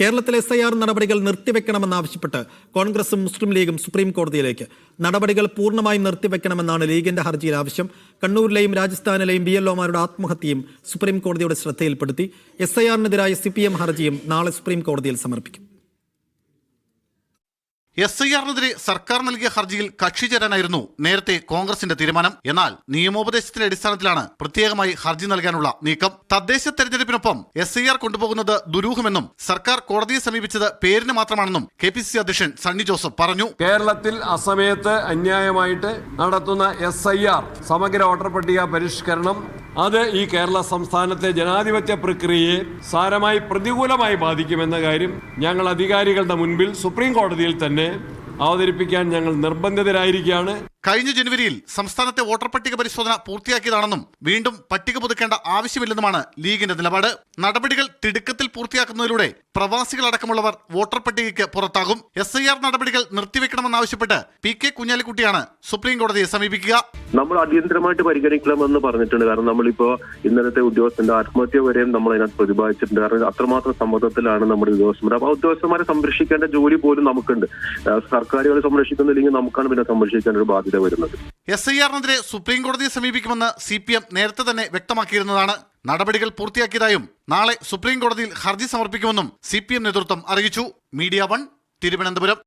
കേരളത്തിലെ S I R നടപടികൾ നിർത്തിവെക്കണമെന്നാവശ്യപ്പെട്ട് കോൺഗ്രസും മുസ്ലിം ലീഗും സുപ്രീം കോടതിയിലേക്ക് നടപടികൾ പൂർണമായും നിർത്തിവെക്കണമെന്നാണ് ലീഗിന്റെ ഹർജിയിൽ ആവശ്യം. കണ്ണൂരിലെയും രാജസ്ഥാനിലെയും ബി എൽഒമാരുടെ ആത്മഹത്യയും സുപ്രീം കോടതിയുടെ ശ്രദ്ധയിൽപ്പെടുത്തി. എസ് ഐ ആറിനെതിരായ സി പി എം ഹർജിയും നാളെ സുപ്രീം കോടതിയിൽ സമർപ്പിക്കും. എസ് ഐ ആറിനെതിരെ സർക്കാർ നൽകിയ ഹർജിയിൽ കക്ഷി ചേരാനായിരുന്നു നേരത്തെ കോൺഗ്രസിന്റെ തീരുമാനം. എന്നാൽ നിയമോപദേശത്തിന്റെ അടിസ്ഥാനത്തിലാണ് പ്രത്യേകമായി ഹർജി നൽകാനുള്ള നീക്കം. തദ്ദേശ തെരഞ്ഞെടുപ്പിനൊപ്പം എസ് ഐ ആർ കൊണ്ടുപോകുന്നത് ദുരൂഹമെന്നും സർക്കാർ കോടതിയെ സമീപിച്ചത് പേരിന് മാത്രമാണെന്നും കെ പി സി അധ്യക്ഷൻ സണ്ണി ജോസഫ് പറഞ്ഞു. കേരളത്തിൽ അസമയത്ത് അന്യായമായിട്ട് നടത്തുന്ന എസ് ഐ ആർ സമഗ്ര വോട്ടർ പട്ടിക പരിഷ്കരണം അത് ഈ കേരള സംസ്ഥാനത്തെ ജനാധിപത്യ പ്രക്രിയയെ സാരമായി പ്രതികൂലമായി ബാധിക്കുമെന്ന കാര്യം ഞങ്ങൾ അധികാരികളുടെ മുൻപിൽ സുപ്രീം കോടതിയിൽ തന്നെ അവതരിപ്പിക്കാൻ ഞങ്ങൾ നിർബന്ധിതരായിരിക്കുകയാണ്. കഴിഞ്ഞ ജനുവരിയിൽ സംസ്ഥാനത്തെ വോട്ടർ പട്ടിക പരിശോധന പൂർത്തിയാക്കിയതാണെന്നും വീണ്ടും പട്ടിക പുതുക്കേണ്ട ആവശ്യമില്ലെന്നുമാണ് ലീഗിന്റെ നിലപാട്. നടപടികൾ തിടുക്കത്തിൽ പൂർത്തിയാക്കുന്നതിലൂടെ പ്രവാസികളടക്കമുള്ളവർ വോട്ടർ പട്ടികയ്ക്ക് പുറത്താകും. എസ് ഐ ആർ നടപടികൾ നിർത്തിവെക്കണമെന്നാവശ്യപ്പെട്ട് പി കെ കുഞ്ഞാലിക്കുട്ടിയാണ് സുപ്രീം കോടതിയെ സമീപിക്കുക. നമ്മൾ അടിയന്തരമായിട്ട് പരിഗണിക്കണമെന്ന് പറഞ്ഞിട്ടുണ്ട്. കാരണം നമ്മളിപ്പോ ഇന്നലത്തെ ഉദ്യോഗസ്ഥന്റെ ആത്മഹത്യ വരെയും നമ്മൾ അതിനകത്ത് പ്രതിപാദിച്ചിട്ടുണ്ട്. കാരണം അത്രമാത്രം സമ്മർദ്ദത്തിലാണ് നമ്മുടെ ഉദ്യോഗസ്ഥന്മാർ. അപ്പൊ ഉദ്യോഗസ്ഥന്മാരെ സംരക്ഷിക്കേണ്ട ജോലി പോലും നമുക്കുണ്ട്. സർക്കാരുകളെ സംരക്ഷിക്കുന്നില്ലെങ്കിൽ നമുക്കാണ് പിന്നെ സംരക്ഷിക്കേണ്ട ഒരു ബാധ്യത. വരുന്നത്. എസ് ഐ ആറിനെതിരെ സുപ്രീം കോടതിയെ സമീപിക്കുമെന്ന് സി പി എം നേരത്തെ തന്നെ വ്യക്തമാക്കിയിരുന്നതാണ്. നടപടികൾ പൂർത്തിയാക്കിയതായും നാളെ സുപ്രീം കോടതിയിൽ ഹർജി സമർപ്പിക്കുമെന്നും സി പി എം നേതൃത്വം അറിയിച്ചു. Media One Thiruvananthapuram.